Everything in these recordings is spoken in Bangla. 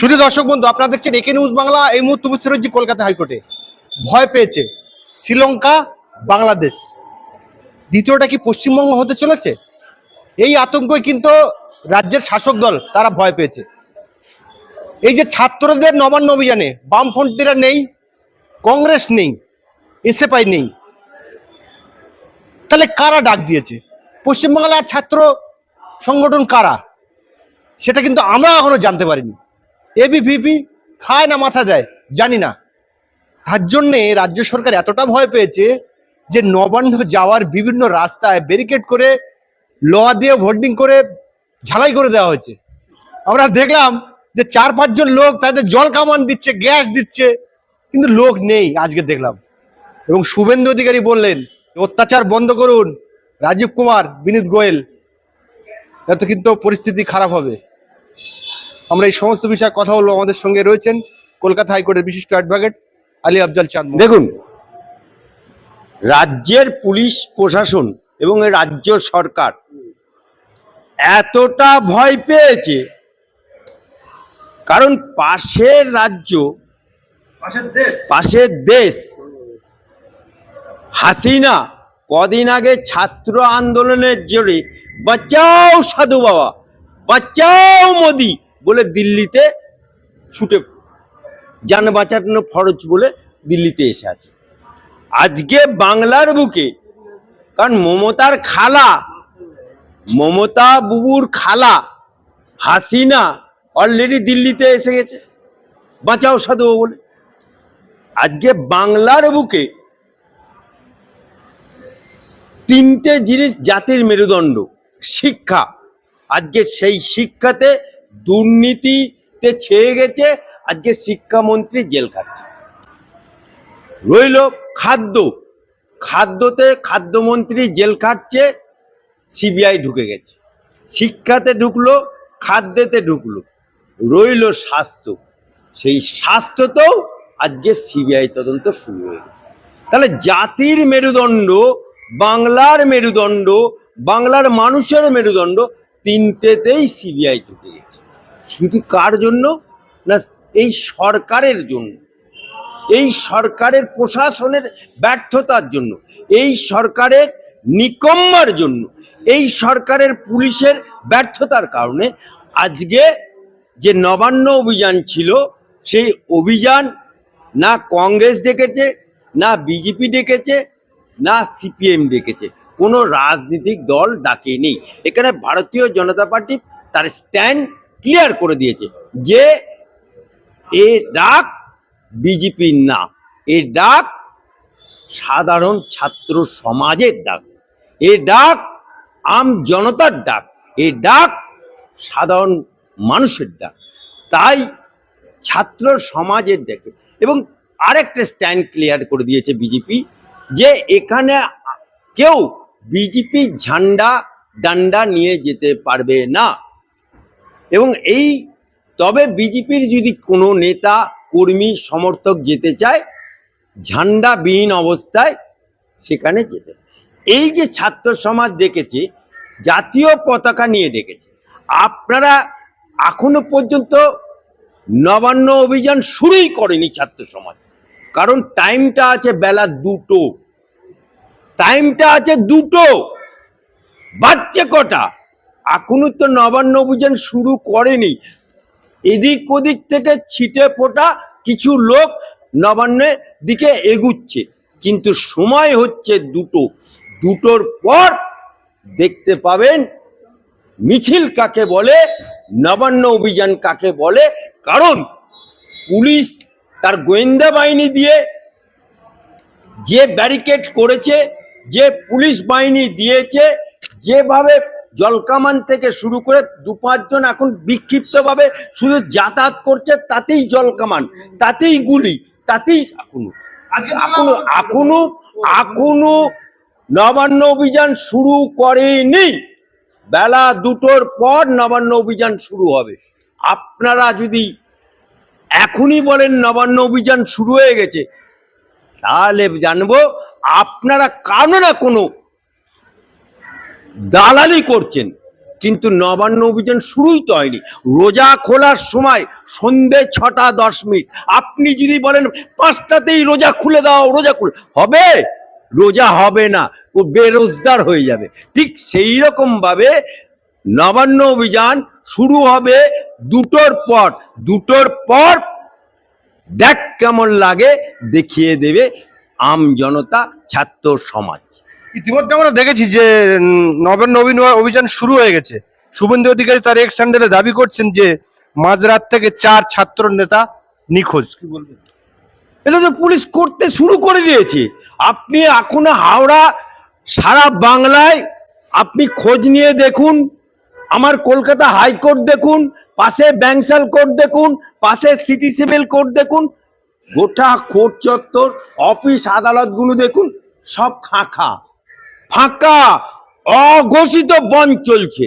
শুধু দর্শক বন্ধু, আপনারা দেখছেন একে নিউজ বাংলা, এই মুহূর্তে উপস্থিত কলকাতা হাইকোর্টে। ভয় পেয়েছে শ্রীলঙ্কা, বাংলাদেশ। দ্বিতীয়টা কি পশ্চিমবঙ্গ হতে চলেছে? এই আতঙ্কই কিন্তু রাজ্যের শাসক দল, তারা ভয় পেয়েছে। এই যে ছাত্রদের নবান্ন অভিযানে, বামফ্রন্টিরা নেই, কংগ্রেস নেই, এসএফআই নেই। তাহলে কারা ডাক দিয়েছে? পশ্চিমবাংলার ছাত্র সংগঠন কারা? সেটা কিন্তু আমরা এখনও জানতে পারিনি। এবিভিপি খায় না মাথা দেয়, জানি না। তার জন্যে রাজ্য সরকার এতটা ভয় পেয়েছে যে নবান্ন যাওয়ার বিভিন্ন রাস্তায় ব্যারিকেড করে লোহা দিয়ে ভোল্ডিং করে ঝালাই করে দেওয়া হয়েছে। আমরা দেখলাম যে চার পাঁচজন লোক তাদের জল কামান দিচ্ছে, গ্যাস দিচ্ছে, কিন্তু লোক নেই আজকে দেখলাম। এবং শুভেন্দু অধিকারী বললেন, অত্যাচার বন্ধ করুন, রাজীব কুমার, বিনীত গোয়েল, এত কিন্তু পরিস্থিতি খারাপ হবে। আমরা এই সমস্ত বিষয়ে কথা বলব। আমাদের সঙ্গে রয়েছেন কলকাতা হাইকোর্টের বিশিষ্ট অ্যাডভোকেট আলী আফজাল চাঁদ দেখুন রাজ্যের পুলিশ প্রশাসন এবং রাজ্য সরকার এতটা ভয় পেয়েছে। কারণ পাশের রাজ্য পাশের দেশ। হাসিনা কদিন আগে ছাত্র আন্দোলনের জোরে বাঁচাও সাধু বাবা বাঁচাও মোদি। বলে দিল্লিতে ছুটে যান বাঁচানো ফরজ বলে দিল্লিতে এসে আছে। আজকে বাংলার বুকে, কারণ মমতার খালা, মমতা বুবুর খালা, হাসিনা অলরেডি দিল্লিতে এসে গেছে। বাঁচাও সাধু বলে। আজকে বাংলার বুকে তিনটে জিনিস জাতির মেরুদণ্ড, শিক্ষা। আজকে সেই শিক্ষাতে দুর্নীতিতে ছেয়ে গেছে আজকে শিক্ষামন্ত্রী জেল খাটছে রইল খাদ্য। খাদ্যতে খাদ্যমন্ত্রী জেল খাটছে সিবিআই ঢুকে গেছে। শিক্ষাতে ঢুকলো, খাদ্যেতে ঢুকলো। রইল স্বাস্থ্য। সেই স্বাস্থ্যতেও আজকে সিবিআই তদন্ত শুরু হয়ে গেছে। তাহলে জাতির মেরুদণ্ড, বাংলার মেরুদণ্ড, বাংলার মানুষের মেরুদণ্ড তিনটেতেই সিবিআই ঢুকে গেছে। শুধু কার জন্য না, এই সরকারের জন্য। এই সরকারের প্রশাসনের ব্যর্থতার জন্য, এই সরকারের নিকম্মার জন্য, এই সরকারের পুলিশের ব্যর্থতার কারণে আজকে যে নবান্ন অভিযান ছিল, সেই অভিযান না কংগ্রেস ডেকেছে, না বিজেপি ডেকেছে, না সিপিএম ডেকেছে। কোনো রাজনৈতিক দল ডাকেনি। এখানে ভারতীয় জনতা পার্টি তার স্ট্যান্ড ক্লিয়ার করে দিয়েছে যে এ ডাক বিজেপির না। এ ডাক সাধারণ ছাত্র সমাজের ডাক। এ ডাক আম জনতার ডাক। এ ডাক সাধারণ মানুষের ডাক। তাই ছাত্র সমাজের ডাকে। এবং আরেকটা স্ট্যান্ড ক্লিয়ার করে দিয়েছে বিজেপি যে এখানে কেউ বিজেপি ঝান্ডা, ডান্ডা নিয়ে যেতে পারবে না। এবং এই, তবে বিজেপির যদি কোনো নেতা, কর্মী, সমর্থক যেতে চায়, ঝান্ডাবিহীন অবস্থায় সেখানে যেতে এই যে ছাত্র সমাজ ডেকেছে, জাতীয় পতাকা নিয়ে ডেকেছে, আপনারা এখনও পর্যন্ত নবান্ন অভিযান শুরুই করেনি ছাত্র সমাজ। কারণ টাইমটা আছে বেলা দুটো। টাইমটা আছে দুটো। বাচ্চা কটা? এখনও তো নবান্ন অভিযান শুরু করেনি। এদিক ওদিক থেকে ছিটে ফোটা কিছু লোক নবান্নের দিকে এগুচ্ছে। কিন্তু সময় হচ্ছে দুটো। দুটোর পর দেখতে পাবেন মিছিল কাকে বলে, নবান্ন অভিযান কাকে বলে, কারণ পুলিশ তার গোয়েন্দা বাহিনী দিয়ে যে ব্যারিকেড করেছে, যে পুলিশ বাহিনী দিয়েছে, যেভাবে জলকামান থেকে শুরু করে দু পাঁচজন এখন বিক্ষিপ্তভাবে শুধু যাতায়াত করছে তাতেই জলকামান তাতেই গুলি তাতেই এখনও এখনও এখনও এখনও নবান্ন অভিযান শুরু করেনি। বেলা দুটোর পর নবান্ন অভিযান শুরু হবে। আপনারা যদি এখনই বলেন নবান্ন অভিযান শুরু হয়ে গেছে তাহলে জানব আপনারা কারও না কোনো দালালি করছেন, কিন্তু নবান্ন অভিযান শুরুই তো হয়নি। রোজা খোলার সময় সন্ধে ছটা দশ মিনিট। আপনি যদি বলেন পাঁচটাতেই রোজা খুলে দাও, রোজা খুলে, হবে? রোজা হবে না, ও বেরোজগার হয়ে যাবে। ঠিক সেই রকম ভাবে নবান্ন অভিযান শুরু হবে দুটোর পর। দুটোর পর দেখ কেমন লাগে, দেখিয়ে দেবে আম জনতা ছাত্র সমাজ। ইতিমধ্যে আমরা দেখেছি যে উম, নবান্ন অভিনয় অভিযান শুরু হয়ে গেছে। শুভেন্দু অধিকারী তার এক্স হ্যান্ডেলে দাবি করছেন যে মাঝরাত থেকে চার ছাত্র নেতা নিখোঁজ। কি বলবেন? এটা তো পুলিশ করতে শুরু করে দিয়েছে। আপনি এখন হাওড়া সারা বাংলায় আপনি খোঁজ নিয়ে দেখুন আমার কলকাতা হাইকোর্ট দেখুন পাশে ব্যাংসাল কোর্ট দেখুন পাশে সিটি সিভিল কোর্ট দেখুন গোটা কোর্ট চত্বর অফিস আদালতগুলো দেখুন সব ফাঁকা ফাঁকা, অঘোষিত বন চলছে।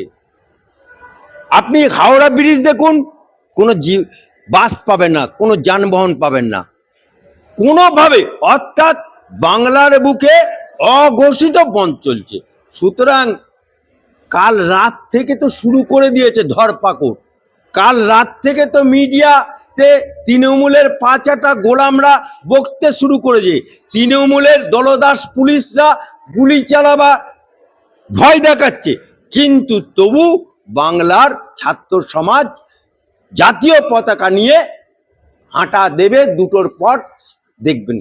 আপনি হাওড়া ব্রিজ দেখুন, কোনো বাস পাবেন না, কোনো যানবাহন পাবেন না। কোনোভাবে, অর্থাৎ বাংলার বুকে অঘোষিত বন্ধ চলছে। সুতরাং কাল রাত থেকে তো শুরু করে দিয়েছে ধরপাকড়। কাল রাত থেকে তো মিডিয়াতে তৃণমূলের পাঁচাটা গোলামরা বকতে শুরু করেছে। তৃণমূলের দলদাস পুলিশরা গুলি চালাবা ভয় দেখাচ্ছে। কিন্তু তবু বাংলার ছাত্র সমাজ জাতীয় পতাকা নিয়ে হাঁটা দেবে দুটোর পর দেখবেন।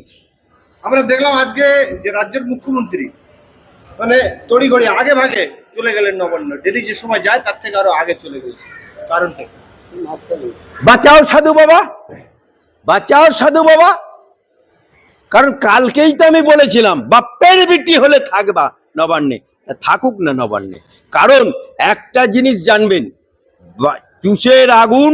আমরা দেখলাম আজকে যে রাজ্যের মুখ্যমন্ত্রী মানে তড়িঘড়ি আগে ভাগে চলে গেলেন নবান্ন। ডেলি যে সময় যায় তার থেকে আরও আগে চলে গেলেন। কারণটা? বাঁচাও সাধু বাবা বাঁচাও সাধু বাবা। কারণ কালকেই তো আমি বলেছিলাম, বাপ্পের বিটি হলে থাকবা নবান্নে। থাকুক না নবান্নে। কারণ একটা জিনিস জানবেন চুষের আগুন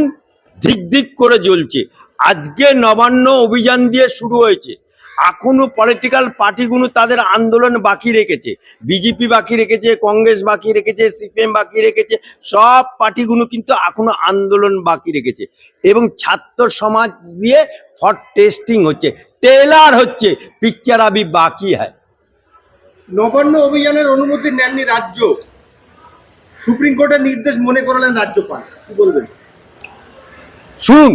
ধিক ধিক করে জ্বলছে। আজকে নবান্ন অভিযান দিয়ে শুরু হয়েছে। এখনও পলিটিক্যাল পার্টিগুলো তাদের আন্দোলন বাকি রেখেছে। বিজেপি বাকি রেখেছে কংগ্রেস বাকি রেখেছে সিপিএম বাকি রেখেছে সব পার্টিগুলো কিন্তু এখনও আন্দোলন বাকি রেখেছে। এবং ছাত্র সমাজ দিয়ে ফর টেস্টিং হচ্ছে টেলার হচ্ছে পিকচার আবি বাকি হয়। নবান্ন অভিযানের অনুমতি নেননি রাজ্য। সুপ্রিম কোর্টের নির্দেশ মনে করলেন রাজ্যপাল কি বলবেন? শুনুন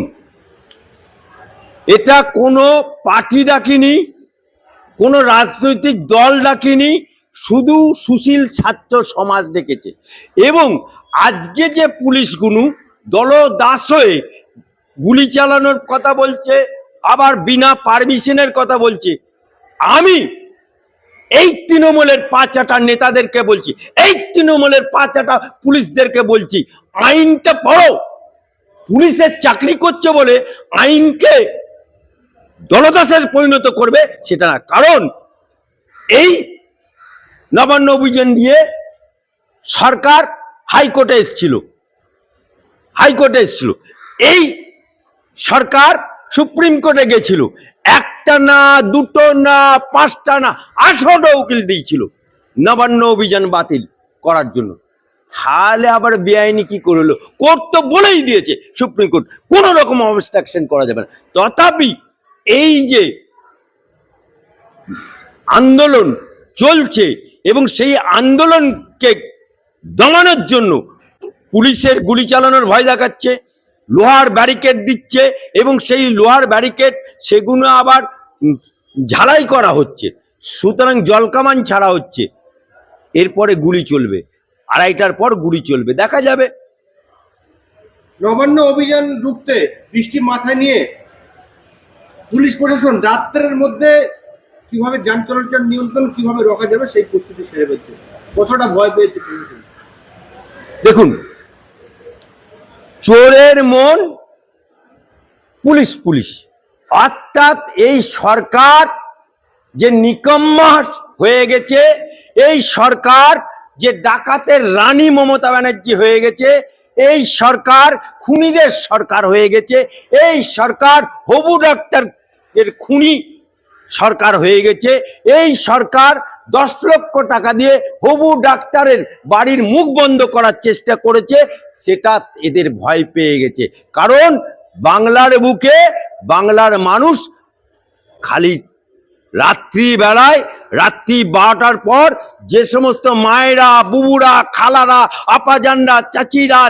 এটা কোনো পার্টি ডাকিনি, কোনো রাজনৈতিক দল ডাকিনি, শুধু সুশীল ছাত্র সমাজ ডেকেছে। এবং আজকে যে পুলিশগুলো দলদাস হয়ে গুলি চালানোর কথা বলছে, আবার বিনা পারমিশনের কথা বলছে, আমি এই তৃণমূলের পাঁচাটা নেতাদেরকে বলছি, এই তৃণমূলের পাঁচাটা পুলিশদেরকে বলছি, আইনটা পড়ো। পুলিশের চাকরি করছে বলে আইনকে দলদাসের পরিণত করবে সেটা না। কারণ এই নবান্ন অভিযান দিয়ে সরকার হাইকোর্টে এসেছিল। হাইকোর্টে এসেছিল। এই সরকার সুপ্রিম কোর্টে গেছিল। একটা না, দুটো না, পাঁচটা না, আঠারোটা উকিল দিয়েছিল নবান্ন অভিযান বাতিল করার জন্য। তাহলে আবার বেআইনি কি করল কোর্ট তো বলেই দিয়েছে সুপ্রিম কোর্ট, কোন রকম অবস্ট্রাকশন করা যাবে না। তথাপি এই যে আন্দোলন চলছে এবং সেই আন্দোলনকে দমানোর জন্য পুলিশের গুলি চালানোর ভয় দেখাচ্ছে, লোহার ব্যারিকেড দিচ্ছে এবং সেই লোহার ব্যারিকেড সেগুলো আবার ঝালাই করা হচ্ছে, সুতরাং জলকামান ছাড়া হচ্ছে। এরপরে গুলি চলবে, আড়াইটার পর গুলি চলবে, দেখা যাবে। নবান্ন অভিযান রুখতে বৃষ্টি মাথায় নিয়ে পুলিশ প্রশাসন রাত্রের মধ্যে কীভাবে যান চলাচল নিয়ন্ত্রণ কীভাবে রোকা যাবে সেই প্রস্তুতি সেরে ফেলছে। কতটা ভয় পেয়েছে দেখুন, চোরের মন পুলিশ পুলিশ। অর্থাৎ এই সরকার যে নিকম্মা হয়ে গেছে, এই সরকার যে ডাকাতের রানী মমতা ব্যানার্জি হয়ে গেছে, এই সরকার খুনিদের সরকার হয়ে গেছে, এই সরকার হবু ডাক্তার এর খুনি সরকার হয়ে গেছে। এই সরকার দশ লক্ষ টাকা দিয়ে হবু ডাক্তারের বাড়ির মুখ বন্ধ করার চেষ্টা করেছে, সেটা এদের ভয় পেয়ে গেছে। কারণ বাংলার বুকে বাংলার মানুষ খালি রাত্রি বেলায় রাত্রি বারোটার পর যে সমস্ত মায়েরা, বুবুরা, খালারা, আপাজানরা, চাচিরা,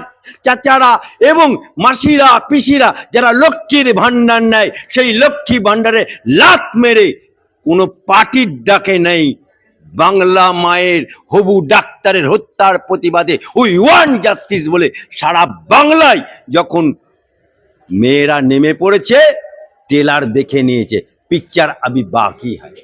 চাচারা এবং মাসিরা, পিসিরা, যারা লক্ষ্মীর ভাণ্ডার নেয়, সেই লক্ষ্মী ভাণ্ডারে লাত মেরে কোনো পার্টির ডাকে নেই। বাংলা মায়ের, হবু ডাক্তারের হত্যার প্রতিবাদে উই ওয়ান জাস্টিস বলে সারা বাংলায় যখন মেয়েরা নেমে পড়েছে টেলার দেখে নিয়েছে, পিকচার আবি বাকি হয়।